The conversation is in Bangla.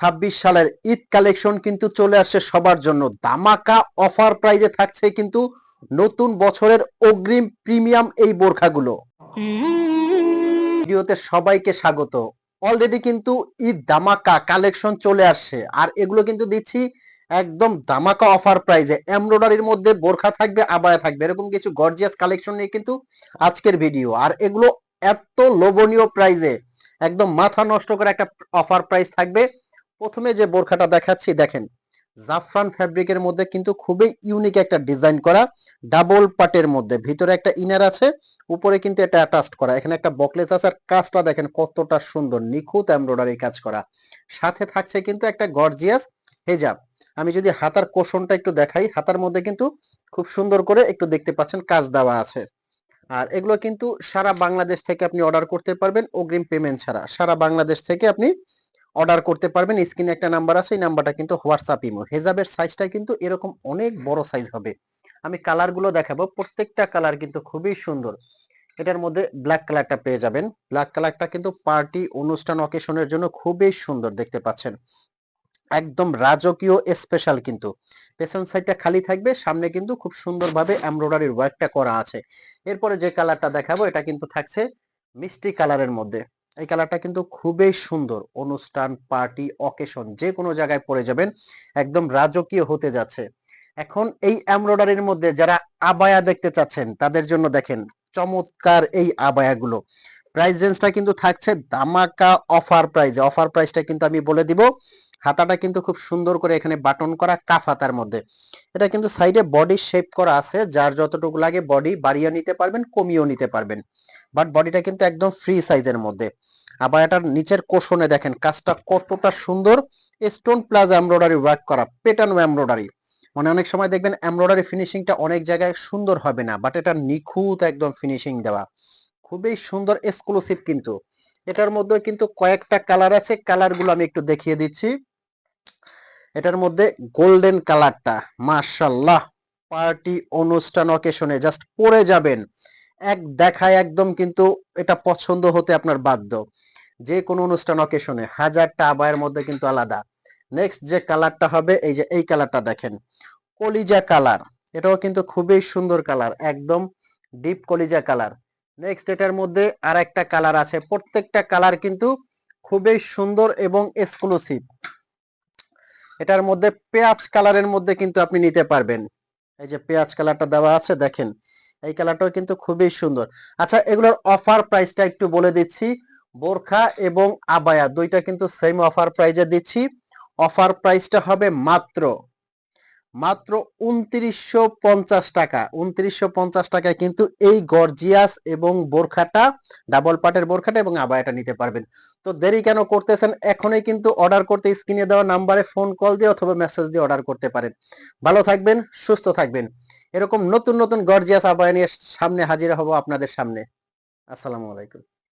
ছাব্বিশ সালের ঈদ কালেকশন কিন্তু চলে আসছে সবার জন্য। দামাকা অফার প্রাইজে থাকছে কিন্তু নতুন বছরের অগ্রিম প্রিমিয়াম এই বোরখাগুলো। ভিডিওতে সবাইকে স্বাগত। অলরেডি কিন্তু ঈদ দামাকা কালেকশন চলে আসছে। আর এগুলো কিন্তু দিচ্ছি একদম দামাকা অফার প্রাইজে এমব্রয়ডারির মধ্যে বোরখা থাকবে, আবায়া থাকবে। এরকম কিছু গর্জিয়াস কালেকশন নিয়ে কিন্তু আজকের ভিডিও আর এগুলো এত লোভনীয় প্রাইজে একদম মাথা নষ্ট করে একটা অফার প্রাইস থাকবে। প্রথমে যে বোরখাটা দেখাচ্ছি, দেখেন। জাফরান ফ্যাব্রিকের মধ্যে কিন্তু খুবই ইউনিক একটা ডিজাইন করা ডাবল পাটের মধ্যে। ভিতরে একটা ইনার আছে, উপরে কিন্তু এটা অ্যাটাচড করা। এখানে একটা বকলেস আছে আর কাজটা দেখেন কতটা সুন্দর, নিখুঁত এমব্রয়ডারি কাজ করা। সাথে থাকছে কিন্তু একটা গর্জিয়াস হেজাব আমি যদি হাতার কোষণটা একটু দেখাই, হাতার মধ্যে কিন্তু খুব সুন্দর করে একটু দেখতে পাচ্ছেন কাজ দেওয়া আছে। আর এগুলো কিন্তু সারা বাংলাদেশ থেকে আপনি অর্ডার করতে পারবেন, অগ্রিম পেমেন্ট ছাড়া। সারা বাংলাদেশ থেকে আপনি অর্ডার করতে পারবেন। স্ক্রিনে একটা নাম্বার আছে, এই নাম্বারটা কিন্তু হোয়াটসঅ্যাপ ইমো হেজাবের সাইজটা কিন্তু এরকম অনেক বড় সাইজ হবে। আমি কালারগুলো দেখাবো। প্রত্যেকটা কালার কিন্তু খুবই সুন্দর। এটার মধ্যে ব্ল্যাক কালারটা পেয়ে যাবেন। ব্ল্যাক কালারটা কিন্তু পার্টি অনুষ্ঠান অকেশনের জন্য খুবই সুন্দর দেখতে পাচ্ছেন। একদম রাজকীয় স্পেশাল কিন্তু। পেছন সাইডটা খালি থাকবে। সামনে কিন্তু খুব সুন্দরভাবে এমব্রয়ডারির ওয়ার্কটা করা আছে। এরপরে যে কালারটা দেখাবো, এটা কিন্তু থাকছে মিষ্টি কালারের মধ্যে। এই কালারটা কিন্তু খুবই সুন্দর। অনুষ্ঠান, পার্টি অকেশন যে কোনো জায়গায় পরে যাবেন, একদম রাজকীয় হতে যাচ্ছে। এখন এই এমব্রয়ডারির মধ্যে যারা আবায়া দেখতে চাচ্ছেন, তাদের জন্য দেখেন চমৎকার এই আবায়াগুলো। প্রাইস রেঞ্জটা কিন্তু থাকছে দামাকা অফার প্রাইজে অফার প্রাইসটা কিন্তু আমি বলে দিব। হাতাটা কিন্তু খুব সুন্দর করে এখানে বাটন করা কাফ হাতার মধ্যে। এটা কিন্তু সাইডে বডি শেপ করা আছে, যার যতটুকু লাগে বডি বাড়িয়ে নিতে পারবেন, কমিয়েও নিতে পারবেন। বাট বডিটা কিন্তু একদম ফ্রি সাইজের মধ্যে। আবার এটার নিচের কোষণে দেখেন, কাজটা কতটা সুন্দর। স্টোন প্লাস এমব্রয়ডারি ওয়ার্ক করা, পেটানো এমব্রয়ডারি। মানে অনেক সময় দেখবেন এমব্রয়ডারি ফিনিশিংটা অনেক জায়গায় সুন্দর হবে না, বাট এটা নিখুঁত একদম ফিনিশিং দেওয়া। খুবই সুন্দর এক্সক্লুসিভ কিন্তু। এটার মধ্যে কিন্তু কয়েকটা কালার আছে, কালারগুলো আমি একটু দেখিয়ে দিচ্ছি। এটার মধ্যে গোল্ডেন কালারটা মার্শাল্লাহ পার্টি অনুষ্ঠান অকেশনে জাস্ট পরে যাবেন। এক দেখায় একদম কিন্তু এটা পছন্দ হতে আপনার বাধ্য। যে কোনো অনুষ্ঠান অকেশনে হাজারটা আবায়ের মধ্যে কিন্তু আলাদা। নেক্সট যে কালারটা হবে, এই যে এই কালারটা দেখেন। কলিজা কালার এটাও কিন্তু খুবই সুন্দর কালার একদম ডিপ কলিজা কালার নেক্সট এটার মধ্যে আর একটা কালার আছে, প্রত্যেকটা কালার কিন্তু খুবই সুন্দর এবং এক্সক্লুসিভ এটার মধ্যে পেঁয়াজ কালারের মধ্যে কিন্তু আপনি নিতে পারবেন। এই যে পেঁয়াজ কালারটা দেওয়া আছে, দেখেন। এই কালারটাও কিন্তু খুবই সুন্দর। আচ্ছা এগুলোর অফার প্রাইসটা একটু বলে দিচ্ছি। বোরখা এবং আবায়া, দুইটা কিন্তু সেম অফার প্রাইজে দিচ্ছি। অফার প্রাইসটা হবে মাত্র মাত্র উনত্রিশশো পঞ্চাশ টাকা। উনত্রিশশো পঞ্চাশ টাকায় কিন্তু এই গর্জিয়াস এবং বোরখাটা, ডাবল পাটের বোরখাটা এবং আবায়াটা নিতে পারবেন। তো দেরি কেন করতেছেন? এখনই কিন্তু অর্ডার করতে স্ক্রিনে দেওয়া নাম্বারে ফোন কল দিয়ে অথবা মেসেজ দিয়ে অর্ডার করতে পারেন। ভালো থাকবেন, সুস্থ থাকবেন। এরকম নতুন নতুন গর্জিয়াস আবায়া নিয়ে সামনে হাজির হব আপনাদের সামনে। আসসালামু আলাইকুম।